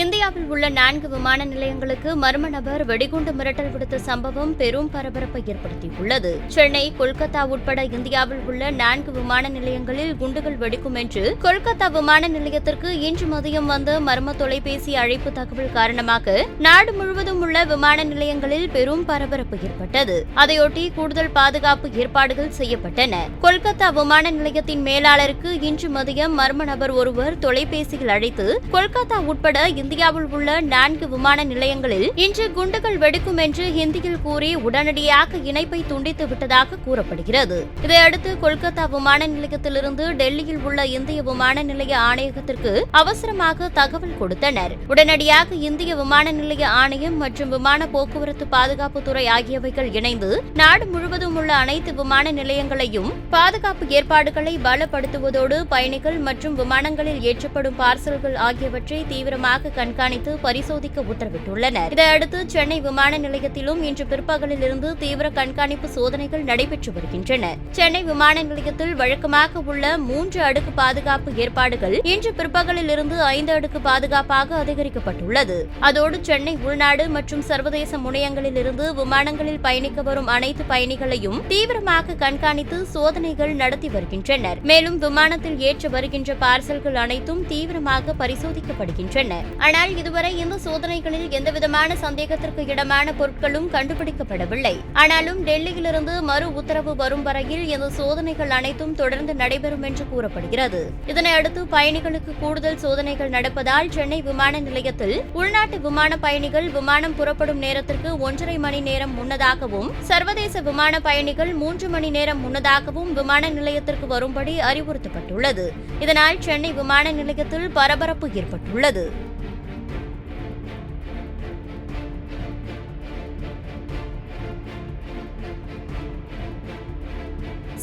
இந்தியாவில் உள்ள நான்கு விமான நிலையங்களுக்கு மர்ம நபர் வெடிகுண்டு மிரட்டல் விடுத்த சம்பவம் பெரும் பரபரப்பை ஏற்படுத்தியுள்ளது. சென்னை கொல்கத்தா உட்பட இந்தியாவில் உள்ள நான்கு விமான நிலையங்களில் குண்டுகள் வெடிக்கும் என்று கொல்கத்தா விமான நிலையத்திற்கு இன்று மதியம் வந்த மர்ம தொலைபேசி அழைப்பு தகவல் காரணமாக நாடு முழுவதும் உள்ள விமான நிலையங்களில் பெரும் பரபரப்பு ஏற்பட்டது. அதையொட்டி கூடுதல் பாதுகாப்பு ஏற்பாடுகள் செய்யப்பட்டன. கொல்கத்தா விமான நிலையத்தின் மேலாளருக்கு இன்று மதியம் மர்ம நபர் ஒருவர் தொலைபேசியில் அழைத்து கொல்கத்தா உட்பட இந்தியாவில் உள்ள நான்கு விமான நிலையங்களில் இன்று குண்டுகள் வெடிக்கும் என்று ஹிந்தியில் கூறி உடனடியாக இணைப்பை துண்டித்து விட்டதாக கூறப்படுகிறது. இதையடுத்து கொல்கத்தா விமான நிலையத்திலிருந்து டெல்லியில் உள்ள இந்திய விமான நிலைய ஆணையகத்திற்கு அவசரமாக தகவல் கொடுத்தனர். உடனடியாக இந்திய விமான நிலைய ஆணையம் மற்றும் விமான போக்குவரத்து பாதுகாப்புத்துறை ஆகியவைகள் இணைந்து நாடு முழுவதும் உள்ள அனைத்து விமான நிலையங்களையும் பாதுகாப்பு ஏற்பாடுகளை பலப்படுத்துவதோடு பயணிகள் மற்றும் விமானங்களில் ஏற்றப்படும் பார்சல்கள் ஆகியவற்றை தீவிரமாக கண்காணித்து பரிசோதிக்க உத்தரவிட்டுள்ளனர். இதையடுத்து சென்னை விமான நிலையத்திலும் இன்று பிற்பகலில் இருந்து தீவிர கண்காணிப்பு சோதனைகள் நடைபெற்று வருகின்றன. சென்னை விமான நிலையத்தில் வழக்கமாக உள்ள மூன்று அடுக்கு பாதுகாப்பு ஏற்பாடுகள் இன்று பிற்பகலில் இருந்து ஐந்து அடுக்கு பாதுகாப்பாக அதிகரிக்கப்பட்டுள்ளது. அதோடு சென்னை உள்நாடு மற்றும் சர்வதேச முனையங்களில் இருந்து விமானங்களில் பயணிக்க வரும் அனைத்து பயணிகளையும் தீவிரமாக கண்காணித்து சோதனைகள் நடத்தி வருகின்றனர். மேலும் விமானத்தில் ஏற்ற வருகின்ற பார்சல்கள் அனைத்தும் தீவிரமாக பரிசோதிக்கப்படுகின்றன. ஆனால் இதுவரை இந்த சோதனைகளில் எந்தவிதமான சந்தேகத்திற்கு இடமான பொருட்களும் கண்டுபிடிக்கப்படவில்லை. ஆனாலும் டெல்லியிலிருந்து மறு உத்தரவு வரும் வரையில் இந்த சோதனைகள் அனைத்தும் தொடர்ந்து நடைபெறும் என்று கூறப்படுகிறது. இதனையடுத்து பயணிகளுக்கு கூடுதல் சோதனைகள் நடப்பதால் சென்னை விமான நிலையத்தில் உள்நாட்டு விமான பயணிகள் விமானம் புறப்படும் நேரத்திற்கு ஒன்றரை மணி நேரம் முன்னதாகவும் சர்வதேச விமான பயணிகள் மூன்று மணி நேரம் முன்னதாகவும் விமான நிலையத்திற்கு வரும்படி அறிவுறுத்தப்பட்டுள்ளது. இதனால் சென்னை விமான நிலையத்தில் பரபரப்பு ஏற்பட்டுள்ளது.